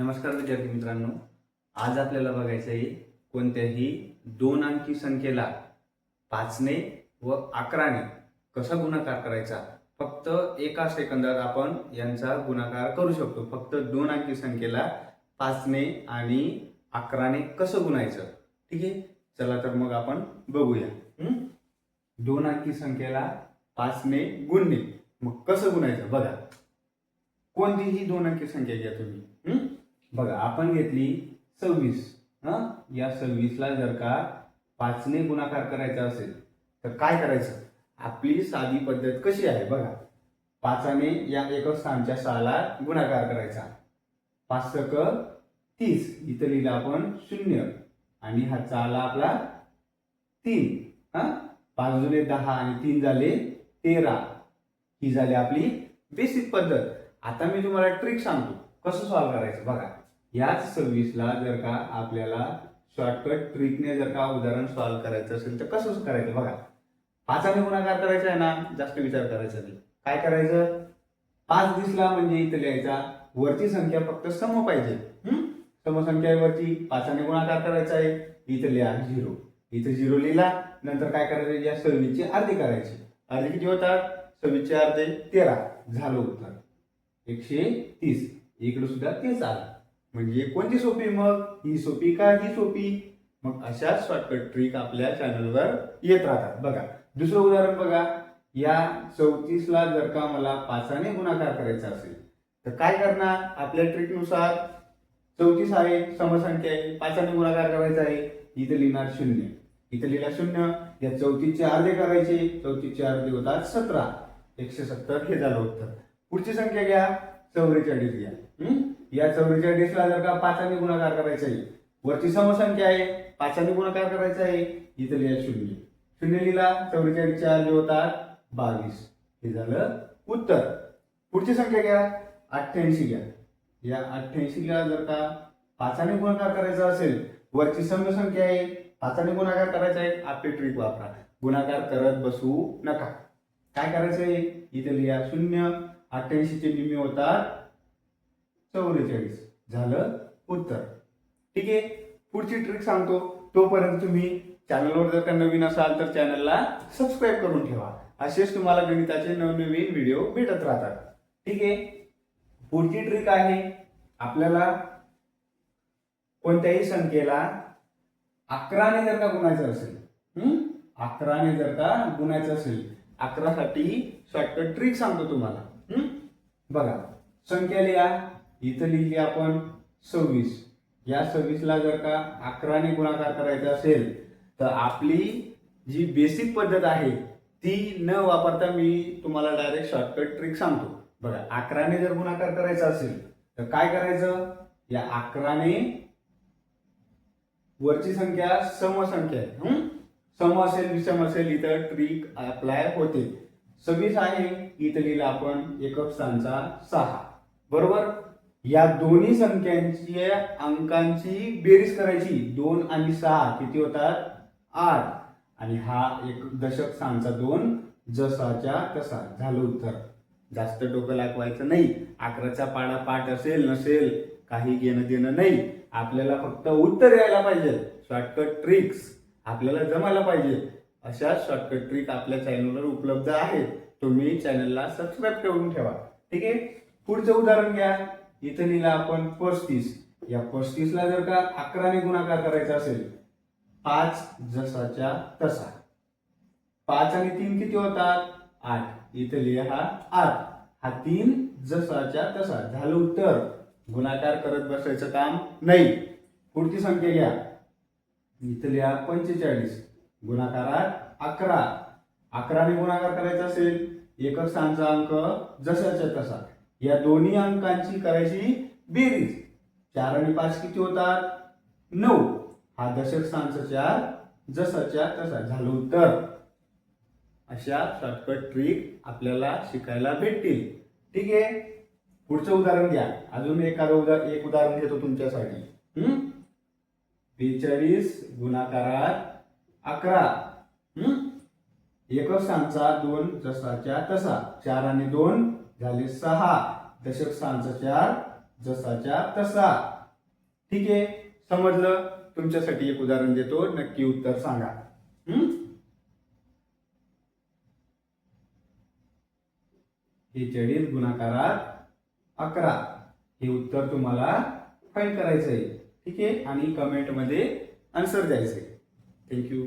नमस्कार विद्यार्थी मित्रांनो. आज आपल्याला बघायचं आहे कोणत्याही दोन अंकी संख्येला पाचने व अकराने कसा गुणाकार करायचा? फक्त एका सेकंदात आपण यांचा गुणाकार करू शकतो. फक्त दोन अंकी संख्येला पाचने आणि अकराने कसं गुणायचं? ठीक आहे? चला तर मग आपण बघूया. दोन अंकी संख्येला पाचने गुणणे. मग कसं गुणायचं? बघा. कोणतीही दोन अंकी संख्या घ्या तुम्ही. बघा आपण घेतली सव्वीस. हा? या सव्वीसला जर का पाचने गुणाकार करायचा असेल तर काय करायचं? आपली साधी पद्धत कशी आहे? बघा पाचाने या एकक स्थानच्या सहाला गुणाकार करायचा. पाच सक तीस. इथं लिहिलं आपण शून्य. आणि हा चाला आपला तीन. हा? पाच जुने दहा आणि तीन झाले तेरा. ही झाली आपली बेसिक पद्धत. आता मी तुम्हाला ट्रिक सांगतो. कसं सॉल्व्ह करायचं? बघा. याच सव्वीसला जर का आपल्याला शॉर्टकट ट्रिकने जर का उदाहरण सॉल्व्ह करायचं असेल तर कसं करायचं? बघा. पाचाने गुणाकार करायचा आहे ना? जास्त विचार करायचा नाही. काय करायचं? पाच दिसला म्हणजे इथं लिहायचा वरची संख्या फक्त सम पाहिजे. हं? पाचाने गुणाकार करायचा आहे. इथं लिहा झिरो इथे झिरो लिहिला नंतर काय करायचं? या सव्वीसची अर्धी करायची. अर्धी किती होतात? सव्वीसचे अर्धे तेरा. झालं उत्तर. एकशे तीस. इकडे सुद्धा तेच आलं. म्हणजे कोणती सोपी मग? ही सोपी का ही सोपी? मग अशा शॉर्टकट ट्रिक आपल्या चॅनलवर येत राहतात. बघा दुसरं उदाहरण बघा. या चौतीसला जर का मला पाचाने गुणाकार करायचा असेल तर काय करणार? आपल्या ट्रिकनुसार चौतीस आहे समसंख्या आहे पाचाने गुणाकार करायचा आहे. इथं लिहिणार शून्य. इथं लिहिला शून्य. या चौतीसचे अर्धे करायचे. चौतीसचे अर्धे होतात सतरा. एकशे सत्तर हे झालं उत्तर. पुढची संख्या घ्या. चौवेचाळीस घ्या. या चौवेचाळीसला जर का पाचाने गुणाकार करायचा आहे वरची समसंख्या आहे पाचाने गुणाकार करायचा आहे इथं लिहा शून्य. शून्य लिहिला चौवेचाळीसचे अर्धे होतात बावीस. हे झालं उत्तर. पुढची संख्या घ्या अठ्ठ्याऐंशी घ्या. या अठ्ठ्याऐंशीला जर का पाचाने गुणाकार करायचा असेल वरची समसंख्या आहे पाचाने गुणाकार करायचा आहे आपली ट्रिक वापरा. गुणाकार करत बसू नका. काय करायचं आहे इथे लिहा शून्य अठ्ठ्याऐंशीचे निम्मे होतात चौवेचाळीस. झालं उत्तर. ठीक आहे? पुढची ट्रिक सांगतो. तोपर्यंत तुम्ही चॅनलवर जर का नवीन असाल तर चॅनलला सबस्क्राईब करून ठेवा. असेच तुम्हाला गणिताचे नवनवीन व्हिडिओ भेटत राहतात. ठीक आहे? पुढची ट्रिक आहे. आपल्याला कोणत्याही संख्येला अकराने जर का गुणायचं असेल अकराने जर का गुणायचं असेल अकरासाठी शॉर्टकट ट्रिक सांगतो तुम्हाला. बघा. संख्या लिहा. इथं लिहिली आपण सव्वीस. या सव्वीसला जर का अकराने गुणाकार करायचा असेल तर आपली जी बेसिक पद्धत आहे ती न वापरता मी तुम्हाला डायरेक्ट शॉर्टकट ट्रिक सांगतो. बघा अकराने जर गुणाकार करायचा असेल तर काय करायचं? या अकराने वरची संख्या समसंख्या आहे. सम असेल विषम असेल इथं ट्रिक अप्लाय होते. सव्वीस आहे इथं लिहिलं आपण एकक स्थानचा सहा. बरोबर? या दोन्ही संख्यांची अंकांची बेरीज करायची. दोन आणि सहा किती होतात? आठ. आणि हा एक दशक सांगचा दोन. जसाच्या तसा. झालं उत्तर. जास्त डोकं लागवायचं नाही. अकराचा पाडा पाठ असेल नसेल काही घेणं देणं नाही. आपल्याला फक्त उत्तर यायला पाहिजे. शॉर्टकट ट्रिक्स आपल्याला जमायला पाहिजे. अशा शॉर्टकट ट्रिक आपल्या चॅनलवर उपलब्ध आहेत. तुम्ही चॅनलला सबस्क्राईब करून ठेवा. ठीक आहे? पुढचं उदाहरण घ्या. इथं लिहिलं आपण पस्तीस या पस्तीसला जर का अकराने गुणाकार करायचा असेल पाच जसाच्या तसा. पाच आणि तीन किती होतात? आठ. इथं लिहा आठ. हा तीन जसाच्या तसा. झालं उत्तर. गुणाकार करत बसायचं काम नाही. पुढची संख्या घ्या. इथं लिहा पंचेचाळीस. गुणाकारात अकरा. अकराने गुणाकार करायचा असेल एकक स्थानचा अंक जसाच्या तसा. या दोन्ही अंकांची करायची बेरीज. चार आणि पाच किती होतात? नऊ. हा दशक स्थानचा चार जसाच्या तसा झालं तर अशा शॉर्टकट ट्रिक आपल्याला शिकायला भेटतील. ठीक आहे? पुढचं उदाहरण घ्या. अजून एखादं उदाहरण एक उदाहरण घेतो तुमच्यासाठी. हम्म बेचाळीस गुणाकारात अकरा. हम्म एकच सांचा दोन जसाच्या तसा. चार आणि दोन झाले सहा. दशक सांचा चार जसाच्या तसा. ठीक आहे? समजलं? तुमच्यासाठी एक उदाहरण देतो. नक्की उत्तर सांगा. हम्म? हे चाळीस गुणाकारात अकरा. हे उत्तर तुम्हाला फाईन करायचं आहे ठीक आहे? आणि कमेंटमध्ये आन्सर द्यायचं आहे थँक्यू